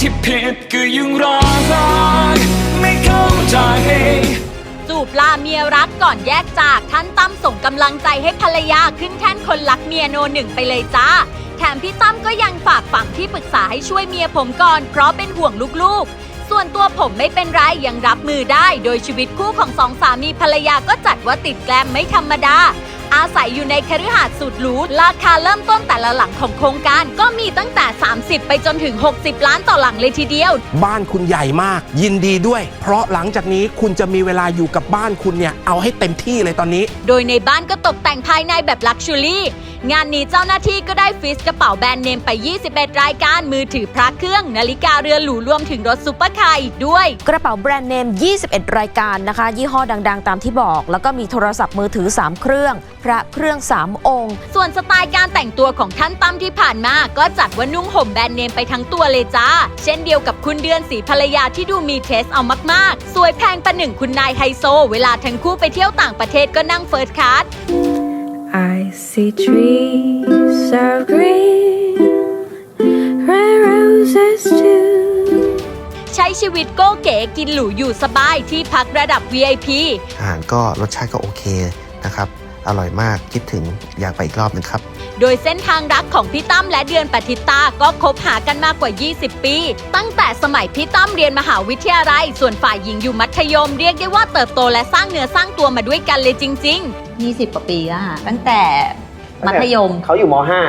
ที่ผิดก็ยังรอรักไม่เข้าใจจูบลาเมียรักก่อนแยกจากท่านตั้มส่งกำลังใจให้ภรรยาขึ้นแท่นคนรักเมียโนหนึ่งไปเลยจ้า แถมพี่ตั้มก็ยังฝากฝั่งที่ปรึกษาให้ช่วยเมียผมก่อน เพราะเป็นห่วงลูกๆ ส่วนตัวผมไม่เป็นไรยังรับมือได้ โดยชีวิตคู่ของสองสามีภรรยาก็จัดว่าติดแกลมไม่ธรรมดาอาศัยอยู่ในคฤหาสน์สุดหรู ราคาเริ่มต้นแต่ละหลังของโครงการก็มีตั้งแต่ 30 ไปจนถึง 60 ล้านต่อหลังเลยทีเดียว บ้านคุณใหญ่มาก ยินดีด้วย เพราะหลังจากนี้คุณจะมีเวลาอยู่กับบ้านคุณเนี่ย เอาให้เต็มที่เลยตอนนี้ โดยในบ้านก็ตกแต่งภายในแบบลักชัวรี่ งานนี้เจ้าหน้าที่ก็ได้ฟิสกระเป๋าแบรนด์เนมไป 21 รายการมือถือพระเครื่อง นาฬิกาเรือนหรูรวมถึงรถซุปเปอร์คาร์อีกด้วย กระเป๋าแบรนด์เนม 21 รายการนะคะ ยี่ห้อดังๆ ตามที่บอก แล้วก็มีโทรศัพท์มือถือ 3 เครื่อง พระเครื่อง 3 องค์ ส่วนสไตล์การแต่งตัวของท่านตั้มที่ผ่านมา ก็จัดว่านุ่งห่มแบรนด์เนมไปทั้งตัวเลยจ้า เช่นเดียวกับคุณเดือนสีภรรยาที่ดูมีเทสเอามากๆ สวยแพงประหนึ่งคุณนายไฮโซ เวลาทั้งคู่ไปเที่ยวต่างประเทศก็นั่งเฟิร์สคลาส I see trees of green, red roses too. ใช้ชีวิตโก้เก๋กินหรูอยู่สบายที่พักระดับ VIP อาหารก็รสชาติก็โอเคนะครับ อร่อยมากคิดถึงอยากไปอีกรอบหนึ่งครับ โดยเส้นทางรักของพี่ตั้มและเดือนปฏิตาก็คบหากันมากกว่า 20 ปี ตั้งแต่สมัยพี่ตั้มเรียนมหาวิทยาลัย ส่วนฝ่ายหญิงอยู่มัธยมเรียกได้ว่าเติบโตและสร้างเนื้อสร้างตัวมาด้วยกันเลยจริง ๆ 20กว่าปีแล้วค่ะตั้งแต่ มัธยม เขาอยู่ม .5 มห้า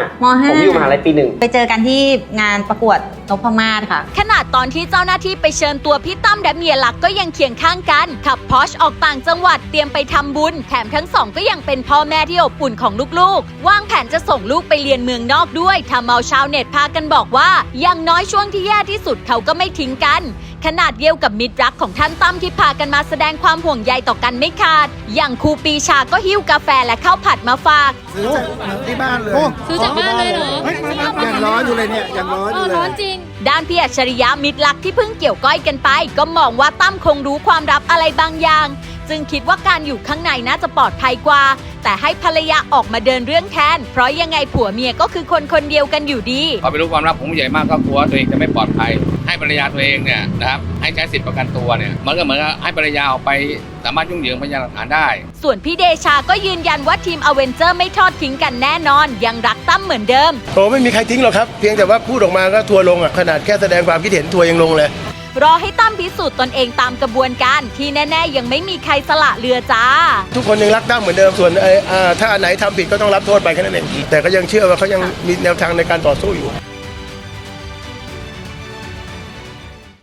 ผมอยู่มหาลัยปีหนึ่ง ไปเจอกันที่งานประกวดนพมาศค่ะๆขนาดตอนที่เจ้าหน้าที่ไปเชิญตัวพี่ตั้มและเมียหลักก็ยังเคียงข้างกัน ขับพอชออกต่างจังหวัดเตรียมไปทำบุญ แถมทั้งสองก็ยังเป็นพ่อแม่ที่อบอุ่นของลูกๆ วางแผนจะส่งลูกไปเรียนเมืองนอกด้วยทำเอาชาวเน็ตพากันบอกว่า อย่างน้อยช่วงที่แย่ที่สุดเขาก็ไม่ทิ้งกันขนาดเดียวกับมิตรรักของท่านตั้มที่พากันมาแสดงความห่วงใยต่อกันไม่ขาด อย่างครูปีชาก็หิ้วกาแฟและข้าวผัดมาฝาก ซื้อจากที่บ้านเลยซื้อจากบ้านเลยเหรอยังร้อนอยู่เลยเนี่ยยังร้อนเออยู่อเลยร้อนจริง ด้านพี่อัจฉริยะมิตรลักที่เพิ่งเกี่ยวก้อยกันไป ก็มองว่าตั้มคงรู้ความลับอะไรบางอย่าง จึงคิดว่าการอยู่ข้างในน่าจะปลอดภัยกว่า แต่ให้ภรรยาออกมาเดินเรื่องแทน เพราะยังไงผัวเมียก็คือคนคนเดียวกันอยู่ดี พอไปรู้ความลับของผู้ใหญ่มากก็กลัวตัวเองจะไม่ปลอดภัย ให้ภรรยาตัวเองเนี่ยนะครับให้ใช้สิทธิประกันตัวเนี่ยมันก็เหมือนกับให้ภรรยาออกไปสามารถยุ่งเหยิงพยานหลักฐานได้ ส่วนพี่เดชาก็ยืนยันว่าทีมอเวนเจอร์ไม่ทอดทิ้งกันแน่นอน ยังรักตั้มเหมือนเดิมโอ้ไม่มีใครทิ้งหรอกครับ เพียงแต่ว่าพูดออกมาก็ทัวร์ลงอะขนาดแค่แสดงความคิดเห็นทัวร์ยังลงเลย รอให้ตั้มพิสูจน์ตนเองตามกระบวนการ ที่แน่ๆ ยังไม่มีใครสละเรือจ้า ทุกคนยังรักตั้มเหมือนเดิมส่วนเอ่ออ่าถ้าอันไหนทำผิดก็ต้องรับโทษไปแค่นั้นเองแต่ก็ยังเชื่อว่าเขายังมีแนวทางในการต่อสู้อยู่